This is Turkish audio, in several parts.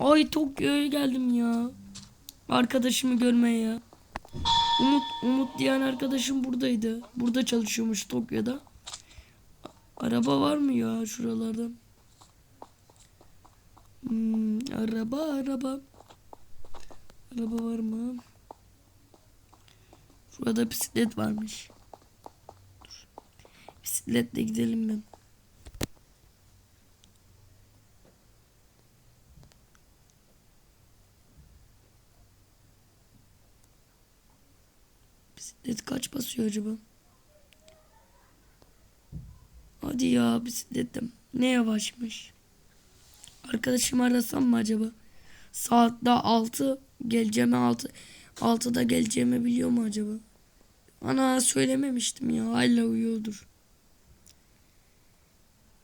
Ay Tokyo'ya geldim ya. Arkadaşımı görmeye. Umut Umut diyen arkadaşım buradaydı. Burada çalışıyormuş Tokyo'da. Araba var mı ya şuralardan? Hmm, araba araba. Araba var mı? Şurada bisiklet varmış. Dur. Bisikletle gidelim ben. Bisiklet kaç basıyor acaba? Hadi ya bisikletim. Ne yavaşmış. Arkadaşımı arasam mı acaba? Saatte 6 geleceğimi 6 6'da geleceğimi biliyor mu acaba? Ana söylememiştim ya. Hala uyuyordur.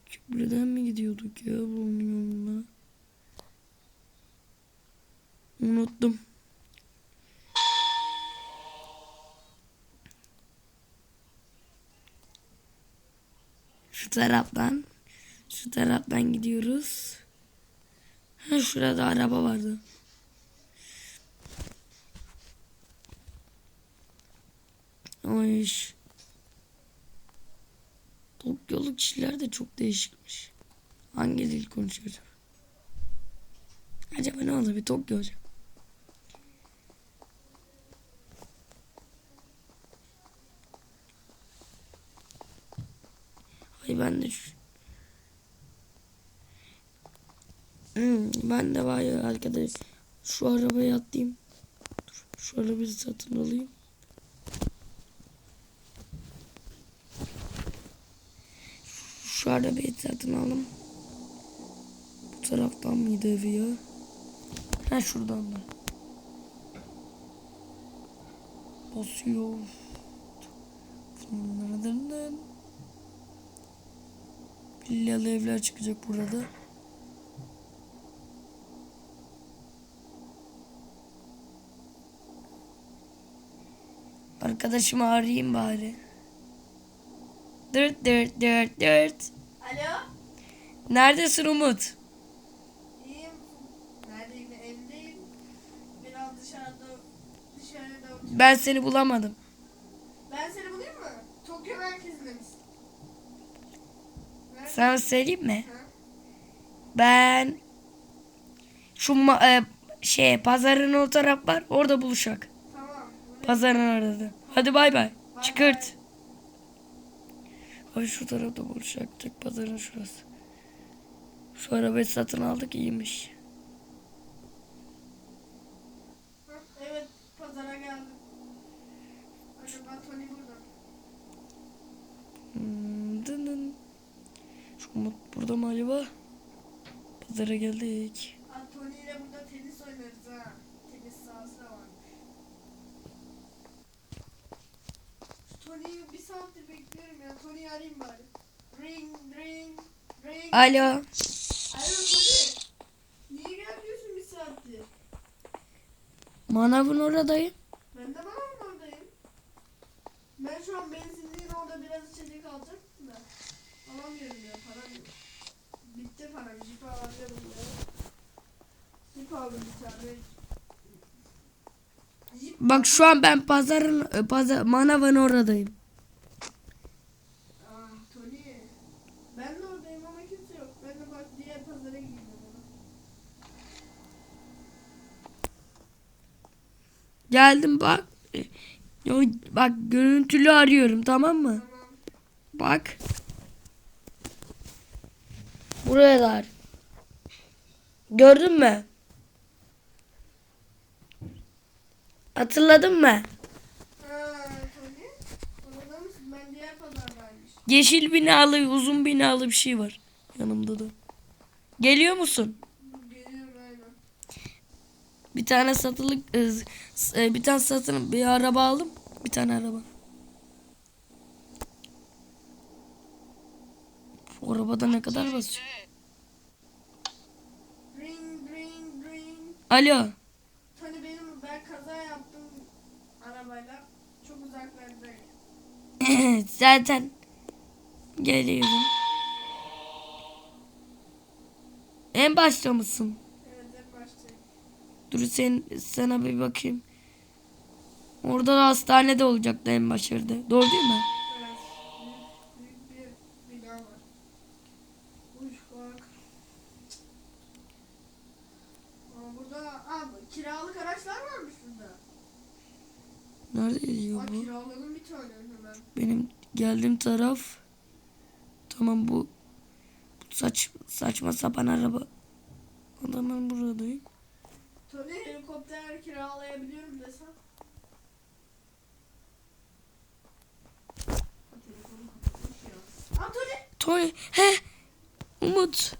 Köprüden mi gidiyorduk ya bunun yoluna? Unuttum. Şu taraftan. Şu taraftan gidiyoruz. Ha şurada araba vardı. Ay. Tokyolu kişiler de çok değişikmiş. Hangi dil konuşuyor acaba? Acaba ne oldu bir Tokyo hocam? Ay ben de şu... Hmm, ben de var ya arkadaş. Şu arabaya atlayayım. Dur, şu arabayı satın alayım. Şu arabayı satın aldım. Bu taraftan mıydı evi ya? Ha şuradan da. Basıyor. Dın Villalı evler çıkacak burada. Arkadaşımı arayayım bari. Dırt dırt dırt dırt. Alo. Neredesin Umut? İyiyim. Neredeyim? Evdeyim. Biraz dışarıda dışarıda oturuyorum. Ben seni bulamadım. Ben seni bulayım mı? Tokyo merkezinde misin? Nerede? Sana söyleyeyim mi? Ha? Ben şu e, şey pazarın o taraf var. Orada buluşak. Tamam. Pazarın orada. Hadi bay bay. Bay Çıkırt. Ay şu tarafta buluşacaktık. Pazarın şurası. Şu arabayı satın aldık iyiymiş. Evet. Pazara geldim. Acaba Tony burada. mı? Hmm, dın dın. Şu Umut burada mı acaba? Pazara geldik. Aa, Tony ile burada tenis oynarız ha. Tenis sahası da var. Şu Tony'yi bir saattir bekliyorum ya. Tony'yi arayayım bari. Ring ring ring. Alo. Alo Tony. Niye gelmiyorsun bir saattir? Manavın oradayım. Ben de bana oradayım. Ben şu an benzinliğin orada biraz içecek alacaktım da. Alamıyorum ya param yok. Bitti param. Jip alamıyorum ya. Jip aldım bir tane. Bak şu an ben pazarın e, pazar manavın oradayım. Ah Tony. Ben de oradayım ama kimse yok. Ben de bak diğer pazara gidiyorum. Geldim bak. E, Bak görüntülü arıyorum tamam mı? Tamam. Bak. Buraya da ar. Gördün mü? Hatırladın mı? Yeşil binalı, uzun binalı bir şey var yanımda da. Geliyor musun? Geliyorum aynen. Bir tane satılık e, e, bir tane satın bir araba aldım. Bir tane araba. Bu arabada ne kadar basıyor? Ring ring ring. Alo. Hani benim ben kaza yaptım arabayla. Çok uzaklardayım. Zaten geliyorum. En başta mısın? Evet hep başta. Dur sen sana bir bakayım. Orada da hastane de olacaktı en başarıda. Doğru değil mi? Evet. Büyük, büyük bir bina var. Uy bak. Aa, burada aa, kiralık araçlar varmış burada. Nerede yazıyor Aa, bu? kiralalım bir tane hemen. Geldiğim taraf. Tamam bu, bu saç saçma sapan araba. Adamın buradayım. Tony helikopter kiralayabiliyorum desem. Tony! Tony, he, Umut.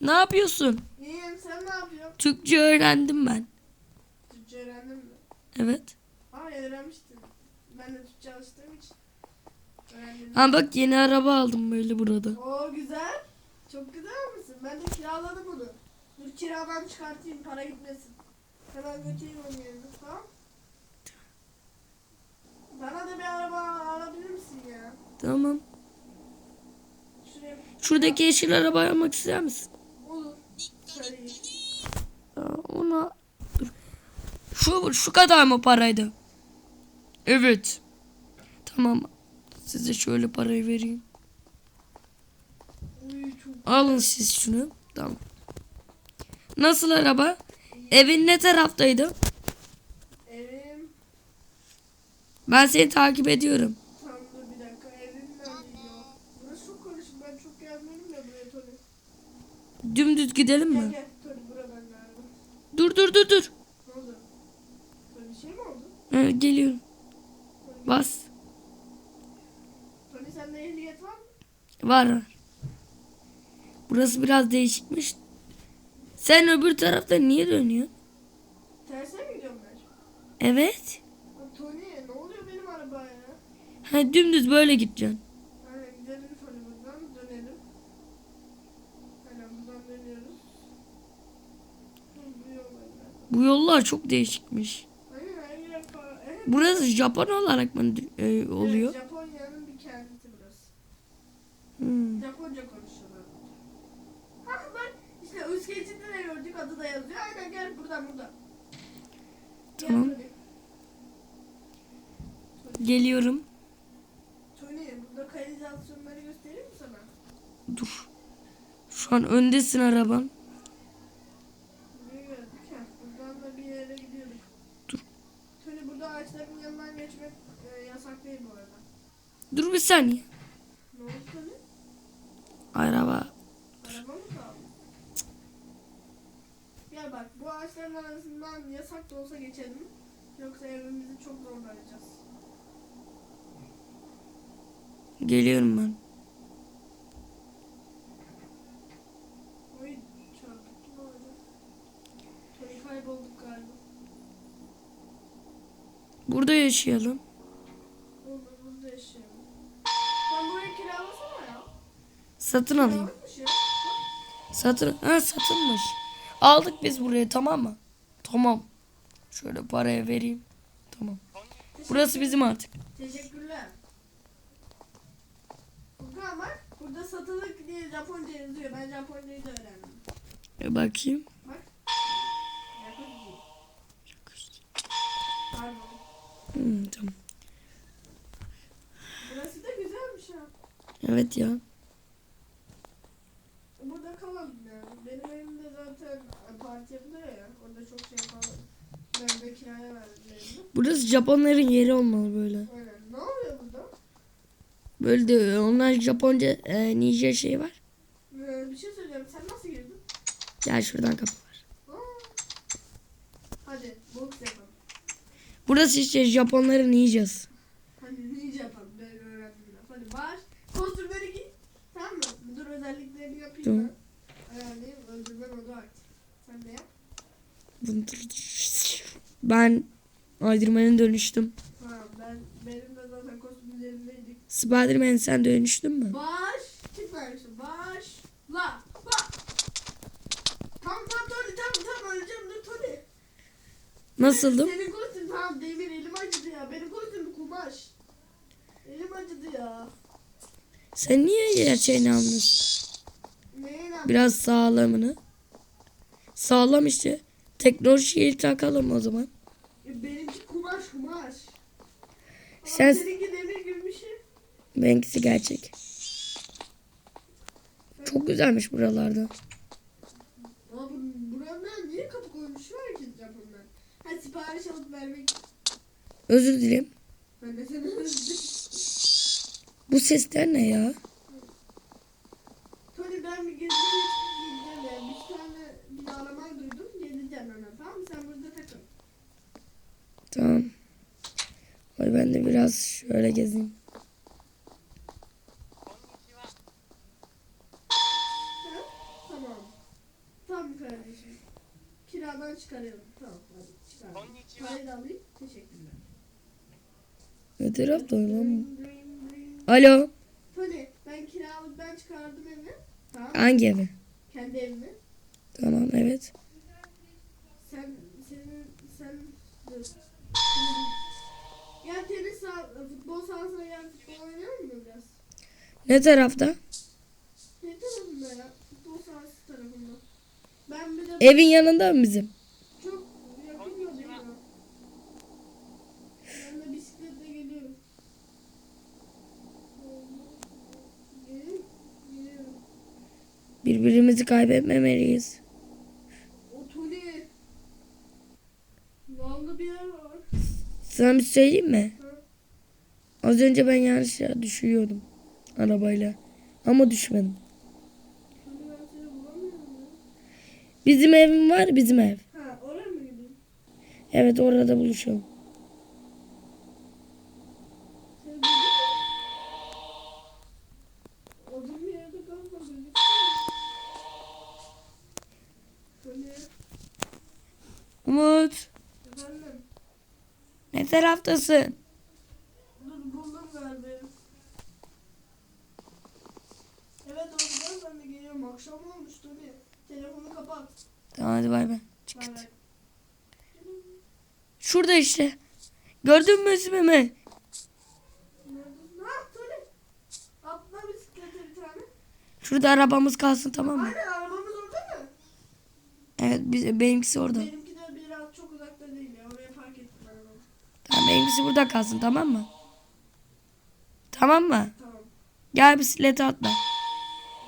Ne yapıyorsun? İyiyim sen ne yapıyorsun? Türkçe öğrendim ben. Türkçe öğrendin mi? Evet. Aa öğrenmiştim. Ben de Türkçe alıştığım için. Ha bak yeni araba aldım böyle burada. Oo güzel. Çok güzel misin? Ben de kiraladım bunu. Dur kiradan çıkartayım para gitmesin. Hemen götüreyim onu yerine tamam. Bana da bir araba alabilir misin ya? Tamam. Şuraya Şuradaki yeşil arabayı almak ister misin? olur. Söyleyeyim. Aa, ona dur. Şu şu kadar mı paraydı? Evet. Tamam. Size şöyle parayı vereyim. Alın siz şunu. Tamam. Nasıl araba? Evin ne taraftaydı? evim. Ben seni takip ediyorum. Tam dur bir dakika evim neredeydi ya? Burası çok karışık ben çok gelmedim ya buraya Tony. Dümdüz gidelim Gel mi? gel Tony buradan galiba. Dur dur dur dur. Ne oldu? Böyle bir şey mi oldu? Ha, geliyorum. Bas. Sende ehliyet var mı? Var var. Burası biraz değişikmiş. Sen öbür tarafta niye dönüyorsun? Terse mi gidiyorum ben? Evet. Aa, Tony ne oluyor benim arabaya? Ha, dümdüz böyle gideceksin. Aynen gidelim Tony buradan dönelim. Aynen buradan dönüyoruz. Hı, Bu yollar çok değişikmiş. Aynen her yer fa- evet. Burası Japon olarak mı e, oluyor? Evet, Japonya'nın bir kenti burası. Hmm. Japonca konuşuyorlar. Ha bak işte üst geçidi de gördük adı da yazıyor. Aynen gel buradan buradan. Gel Tamam. Geliyorum. Tony burada kanalizasyonları göstereyim mi sana? Dur. Şu an öndesin araban. Burayı gördük ya. Buradan da bir yere gidiyorduk. Dur. Tony burada ağaçların yanından geçmek e, yasak değil bu arada. Dur bir saniye. Ne oldu Tony? Araba. Araba mı kaldı? Ya ağaçların arasından yasak da olsa geçelim. Yoksa evimizi çok zorlayacağız. Geliyorum ben. Oy çarpık mı oldu? Tony kaybolduk galiba. Burada yaşayalım. Olur burada yaşayalım. Sen burayı kiralasana ya. Satın alayım. Ya. Satın. Ha satılmış. Aldık biz burayı tamam mı? Tamam. Şöyle paraya vereyim. Tamam. Burası bizim artık. Teşekkürler. Furkan bak burada satılık diye Japonca yazıyor. Ben Japoncayı da öğrendim. E bakayım. Bak. Japonca. Pardon. Hmm, tamam. Burası da güzelmiş ha. Evet ya. Burada kalalım yani. Benim evimde zaten parti yapılıyor ya. Orada çok şey yapalım. Ben de kiraya verdim evimi. Burası Japonların yeri olmalı böyle. Aynen. Ne oluyor burada? Böyle de onlar Japonca e, ninja şey var. Ee, bir şey söyleyeceğim. Sen nasıl girdin? Gel şuradan kapı var. Aa. Hadi boks yapalım. Burası işte Japonların ninjası. Hadi ninja yapalım. Ben öğrendim biraz. Hadi baş. Kostümleri giy. Tamam mı? Dur özelliklerini yapayım Tamam. ben. Ayarlayayım. Öldürmen oda aktif. Sen de yap. Ben Aydırman'a dönüştüm. Tamam ben benim de zaten kostüm üzerimdeydik. Spiderman sen dönüştün mü? Baş. Versin? Baş. La. Bak. Tamam tamam Tony tamam tamam öleceğim dur Tony. Nasıldım? Senin kostüm tamam demir elim acıdı ya. Benim kostüm kumaş. Elim acıdı ya. Sen niye gerçeğini almışsın? Neyin? Biraz sağlamını. Sağlam işte. Teknolojiyi takalım o zaman. E, benimki kumaş kumaş. Sen- seninki demir gibi bir şey. Benimkisi gerçek. Çok güzelmiş buralarda. Ama bu, buranın niye kapı koymuşlar ki Japonlar? Ha sipariş alıp vermek. Özür dilerim. Ben de seni özledim. Bu sesler ne ya? Tony ben bir gezip gideceğim yani. Bir tane bir arama duydum. Geleceğim hemen tamam mı? Sen burada takıl. Tamam. Hadi ben de biraz şöyle gezeyim. Tamam. Tamam kardeşim. Kiradan çıkarıyorum. Tamam hadi çıkar. Parayı da alayım. Teşekkürler. Ne tarafta lan. Alo. Tony ben kiralık ben çıkardım evi. Tamam. Hangi evi? Kendi evimi. Tamam evet. Sen senin sen dur. Gel tenis sah futbol sahasına gel futbol oynayalım mı biraz? Ne tarafta? Ne tarafında ya? Futbol sahası tarafında. Ben bir de Evin yanında mı bizim? çok yakın yoldayım ya. Ben de bisikletle geliyorum. Gelin, geliyorum. Birbirimizi kaybetmemeliyiz. O Tony. Vallahi bir yer var. Sana bir söyleyeyim mi? Ha. Az önce ben yanlışlıkla düşüyordum. Arabayla. Ama düşmedim. Bizim evim var bizim ev. Ha oraya mı gideyim? Evet orada buluşalım. Sen buldun mu? Odun bir yerde kalma gözüküyor. Tony. Umut. Efendim. Ne taraftasın? Dur buldum galiba. Evet oradan ben de geliyorum. Akşam olmuş Tony. Telefonu kapat. Tamam hadi bay bay. Bay bay. Şurada işte. Gördün mü ismimi? Şurada arabamız kalsın tamam mı? Aynen arabamız orada mı? Evet biz, benimkisi orada. Benimki de biraz çok uzakta değil ya. Oraya park ettim arabamı. Tamam benimkisi burada kalsın tamam mı? Tamam mı? Tamam. Gel bisiklete atla.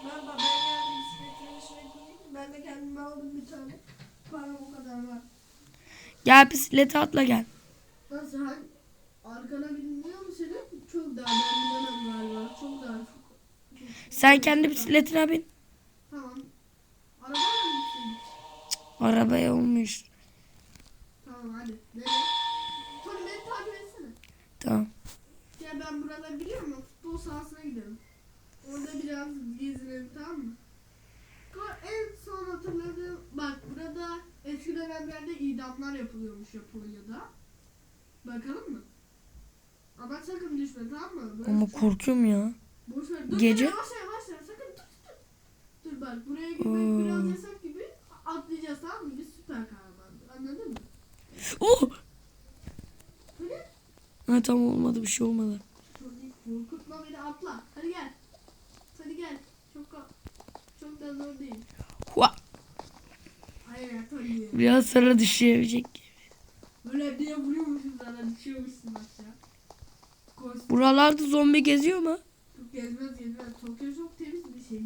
Ben, ben geldim bisikletin içine koyayım. Ben de kendime aldım bir tane. Param o kadar var. Gel bisiklete atla gel. Nasıl hani arkana bilmiyor mu senin? Çok daha ben bilemem galiba. Çok daha çok. çok- Sen kendi bisikletine bin. Tamam. Arabayla mı gitseydik? Arabaya olmuş. Tamam hadi. Nereye? Tony beni takip etsene. Tamam. Ya ben buraları biliyor musun? Futbol sahasına gidelim. Orada biraz gezinelim tamam mı? En son hatırladığım bak burada eski dönemlerde idamlar yapılıyormuş Japonya'da. Bakalım mı? Ama sakın düşme tamam mı? Böyle Ama korkuyorum ya. Boş ver. Dur, Gece- Dur, yavaş yavaş yavaş. Sakın dur dur. Dur bak buraya girmek Oo. biraz yasak gibi. Atlayacağız tamam mı? Biz süper kahramandır. Anladın mı? Oh! Ha tamam olmadı bir şey olmadı. Korkutma beni atla. Hadi gel. Hadi gel. Çok çok da zor değil. Hua! Hayır Tony. Biraz sonra düşebilecek. Böyle diye vuruyormuşsun sana düşüyormuşsun aşağı. Koş. Buralarda zombi geziyor mu? Çok gezmez gezmez. Tokyo çok temiz bir şey.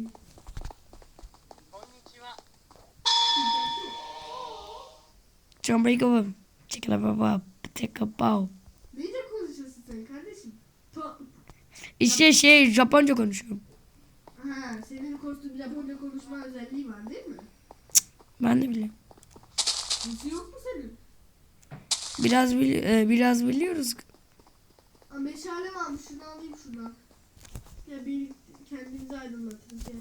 Jump over. Check it out. Take a bow. Neyce konuşuyorsun sen kardeşim? To İşte şey Japonca konuşuyorum. ha, senin kostüm Japonca konuşma özelliği var değil mi? Ben de biliyorum. Nasıl yok mu senin? Biraz bili- e, biraz biliyoruz. Aa, meşale varmış şunu alayım şuradan. Ya bir kendimizi aydınlatırız ya.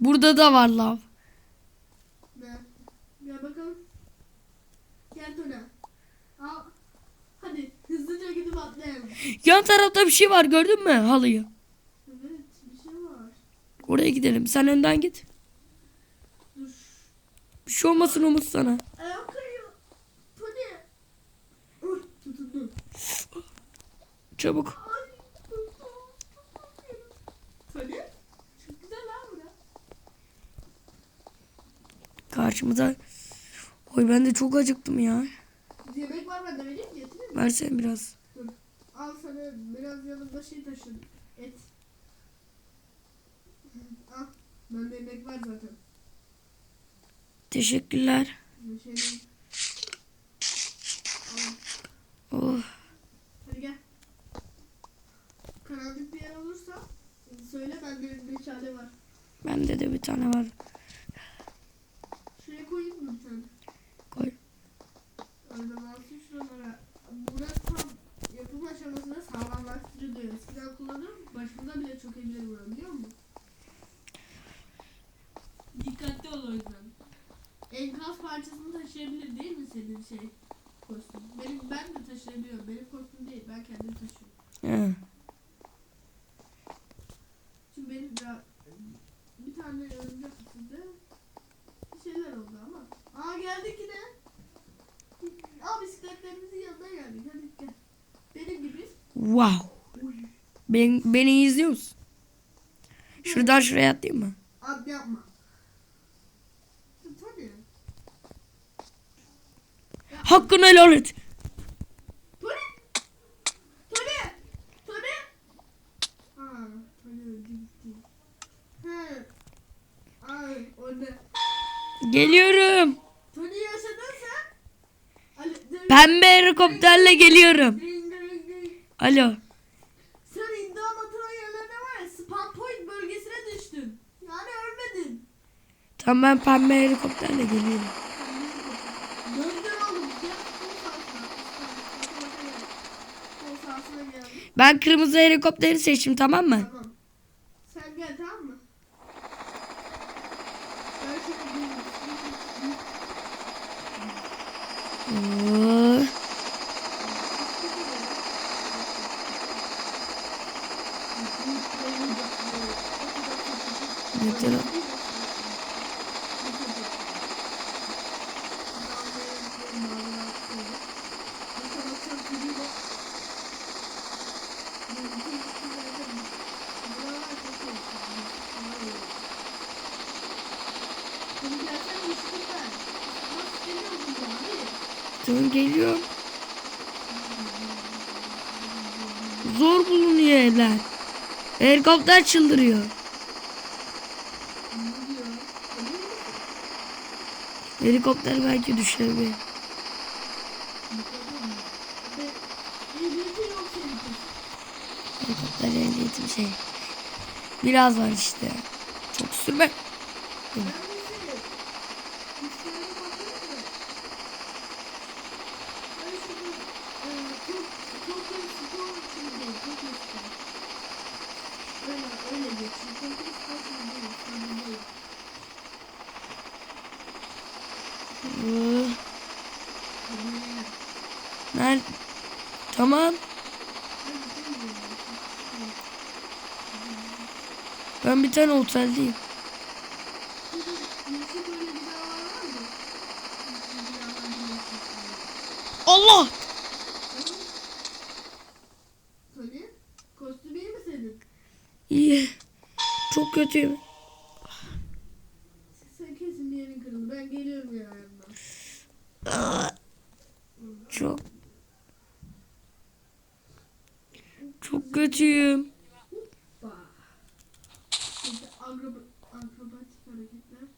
Burada da var lav. Ne? Gel bakalım. Gel Tuna. Al. Hadi hızlıca gidip atlayalım. Yan tarafta bir şey var gördün mü halıyı? Evet bir şey var. Oraya gidelim. Sen önden git. Dur. Bir şey olmasın Umut sana. Ayağım. Tony. Uy tutundum. Çabuk. Tony. Çok güzel bura. karşımıza. Oy ben de çok acıktım ya. Yemek var bende vereyim mi? Versene biraz. Al sana biraz yanımda şey taşın. Et. Al. Bende yemek var zaten. Teşekkürler. Şey. Oh. Hadi gel. Karanlık bir yer olursa söyle bende bir meşale var. Bende de bir tane var. Şuraya koyayım mı bir tane? Koy. Oradan alsın şuralara. Burası tam yapım aşamasında sağlamlaştırıyor diyor. Eskiden kullanıyorum. Başımda bile çok elleri vuruyor biliyor musun? Dikkatli ol o yüzden. Enkaz parçasını taşıyabilir değil mi senin şey kostüm? Benim ben de taşıyabiliyorum. Benim kostüm değil. Ben kendim taşıyorum. Şimdi benim de bir tane örümcek sizde bir şeyler oldu ama. Aa geldik yine. Aa bisikletlerimizin yanına geldik. Hadi gel. Benim gibi. Wow. Ben, beni izliyor musun? Şuradan şuraya atlayayım mı? Ad yapma. Tabii. Hakkını helal et. Geliyorum. Tony yaşadın sen? Ali, dur. Pembe helikopterle geliyorum. Alo. Sen batıran yerlerine var ya spam point bölgesine düştün. Yani ölmedin. Tamam ben pembe helikopterle geliyorum. Döndür oğlum. Gel kol sahasına. Kol sahasına gel. Ben kırmızı helikopteri seçtim tamam mı? Tamam. Sen gel tamam mı? Oo. Ne taraf? Helikopter çıldırıyor. Helikopter belki düşer bir. Helikopter ehliyetim şey. Biraz var işte. Çok sürme. Öyle, öyle geçiyor. Çünkü spor şimdi değil, tabii değil. Oo. Nerede? Tamam. Ben bir tane oteldeyim. Yüksek öyle binalar var mı? Yüksek binalar biliyorsun. Allah! Tony, kostüm iyi mi senin? İyi. Çok kötüyüm. Sen kesin bir yerin kırıldı. Ben geliyorum ya yanına. Aa, Çok çok kötüyüm. Bah. İşte akraba, akrobatik hareketler.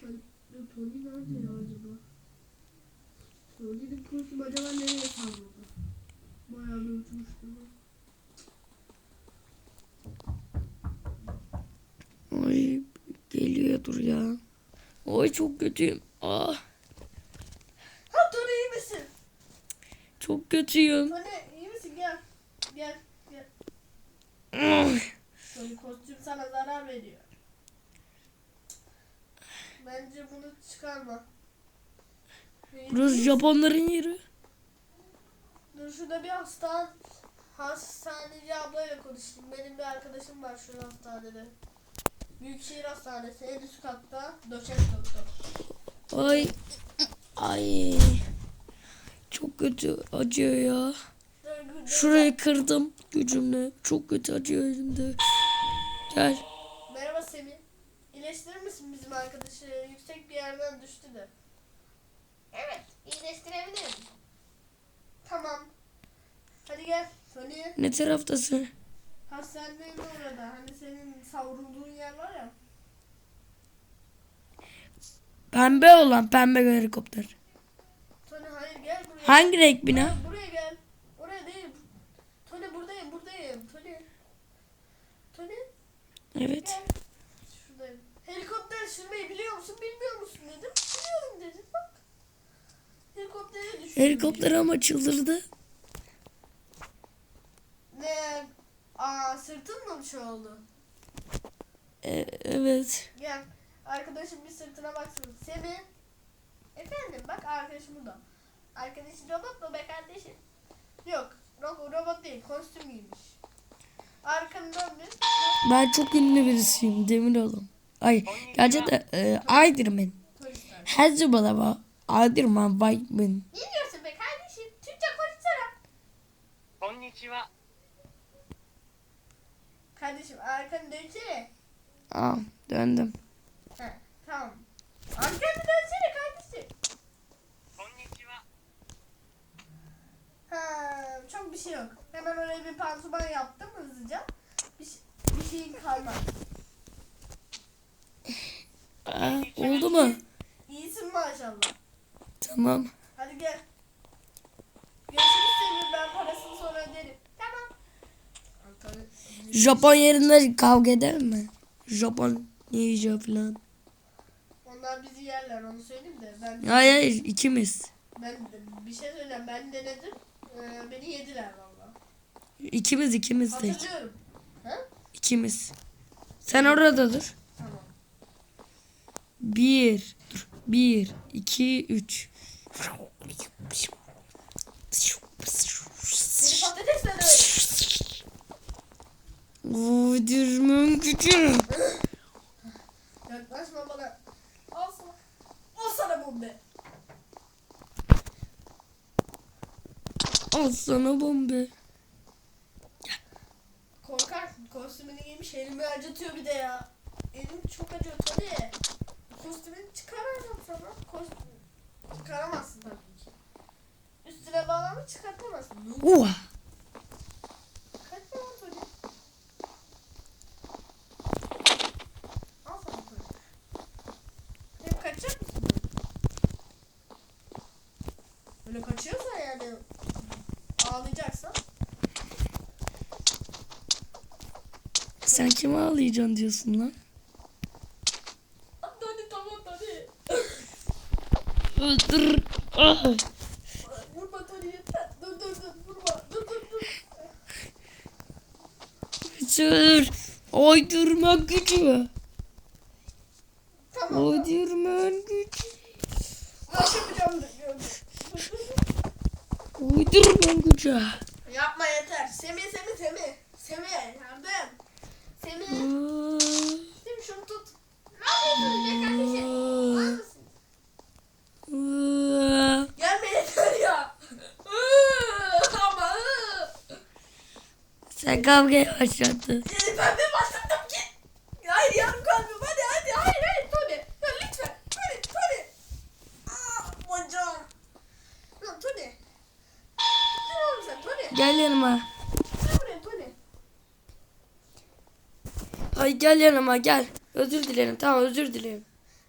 Tony, Tony nerede ya acaba? Tony'nin kostüm acaba nereye savruldu? Bayağı bir uçmuştu bu. Ay geliyordur ya. Ay çok kötüyüm. Ah Ha Tony iyi misin? çok kötüyüm. Tony iyi misin? Gel. Gel. Gel. Ah, Tony kostüm sana zarar veriyor. Bence bunu çıkarma. Burası Japonların yeri. Dur şurada bir hasta hastaneci ablayla konuştum. Benim bir arkadaşım var şu hastanede. Büyükşehir Hastanesi en üst katta doçent doktor. Ay ay çok kötü acıyor ya. Şurayı kırdım gücümle. Çok kötü acıyor elimde. Gel. Merhaba Semih. İyileştirir misin bizim arkadaşı yüksek bir yerden düştü de. Evet, iyileştirebilirim. Tamam. Hadi gel. Tony. Ne taraftasın? Hastanenin orada. Senin savrulduğun yer var ya. Pembe olan pembe helikopter. Tony hayır gel buraya. Hangi renk bina? Hayır, buraya gel. Oraya değil. Tony buradayım buradayım. Tony. Tony Evet. gel. Şuradayım. Helikopter sürmeyi biliyor musun bilmiyor musun dedim. Biliyorum dedi. Bak. Helikoptere düştüm. Helikopter ama çıldırdı. Ne? Aa sırtın mı bir şey oldu? E, evet. Gel. Arkadaşım bir sırtına baksın. Semih. Efendim bak arkadaşım burada. Arkadaşın robot mu be kardeşim? Yok. Robot, robot değil. Kostüm giymiş. Arkandan bir... Ben çok ünlü birisiyim. Demir adam. Ay. Gerçekten e, Aydırmen. Her zaman ama Aydırman Whiteman. Ne diyorsun be kardeşim? Türkçe konuşsana. Konnichiwa. Kardeşim arkanı dönsene. Aa döndüm. Tamam. Amca bir dönsene kardeşim. Ha, çok bir şey yok. Hemen oraya bir pansuman yaptım hızlıca. Bir, şey, bir şeyin kalmadı. Aa, oldu mu? İyisin maşallah. Tamam. Hadi gel. Görüşürüz Semih ben parasını sonra öderim. Tamam. Japon yerinde kavga eder mi? Japon ninja falan. Onlar bizi yerler onu söyleyeyim de. Ben Hayır hayır ikimiz. ben de- bir şey söyleyeyim. Ben denedim. Ee, beni yediler valla. İkimiz ikimiz de. Hatırlıyorum. Ha? İkimiz. Sen orada dur. Tamam. Bir. Dur. Bir, iki, üç. Seni patatesle döverim. Uydurmam gücü. Yaklaşma bana. Al sana. Al sana bombe. Al sana bombe. Korkarsın. Kostümünü giymiş elimi acıtıyor bir de ya. Elim çok acıyor tabii. Kostümünü çıkaracağım sana. Kostüm. Çıkaramazsın tabii ki. Üstüne bağlamı çıkartamazsın. Uha. Kaçma lan Tony. Al sana Tony. Hep kaçacak mısın? Böyle kaçıyorsa yani ağlayacaksan Sen kime ağlayacaksın diyorsun lan? Tony tamam Tony. Öldür. Ah. Vurma Tony yeter. Dur dur dur vurma. Dur dur dur. Sür. Uydurma gücü. Tamam. Uydurma gücü. Nasıl yapacağım bilmiyorum. Dur, dur, dur. Uydurma gücü. Yapma yeter. Semih Semih Semih. Semih. Semih. Semih şunu tut. Ne yapıyorsun kardeşim? Var mısın? Yeter ya. Ama. Sen kavgaya başlattın. Ben bir bastırdım ki. Hayır yarım kalbim. Hadi hadi. Hayır hayır Tony. Ya lütfen. Tony Tony. Aa bacağım. Lan Tony. Ne oğlum sen Tony? Gel yanıma. Gel buraya Tony. Ay gel yanıma gel. Özür dilerim. Tamam özür dilerim.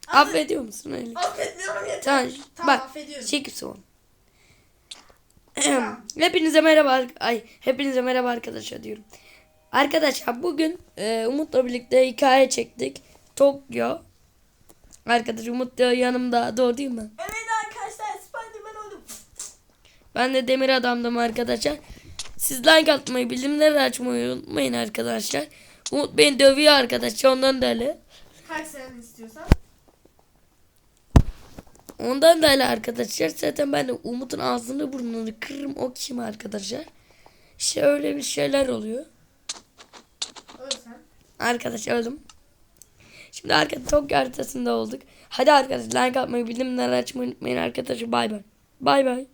Abi- Affediyor musun öyle? Affetmiyorum yeter. Tamam. Tamam Bak. affediyorum. Çek son. hepinize merhaba. Ay hepinize merhaba arkadaşlar diyorum. Arkadaşlar bugün e, Umut'la birlikte hikaye çektik. Tokyo. Arkadaş Umut da yanımda. Doğru değil mi? Evet arkadaşlar Spiderman oldum. Ben de Demir Adam'dım arkadaşlar. Siz like atmayı, bildirimleri açmayı unutmayın arkadaşlar. Umut beni dövüyor arkadaşlar. Ondan da öyle. Kaç sen istiyorsan. Ondan da öyle arkadaşlar. Zaten ben de Umut'un ağzını burnunu kırırım. O kim arkadaşlar? İşte öyle bir şeyler oluyor. Ölsen. Arkadaş öldüm. Şimdi arkadaşlar Tokyo haritasında olduk. Hadi arkadaşlar like atmayı, bildirimleri açmayı unutmayın arkadaşlar. Bay bay. Bay bay.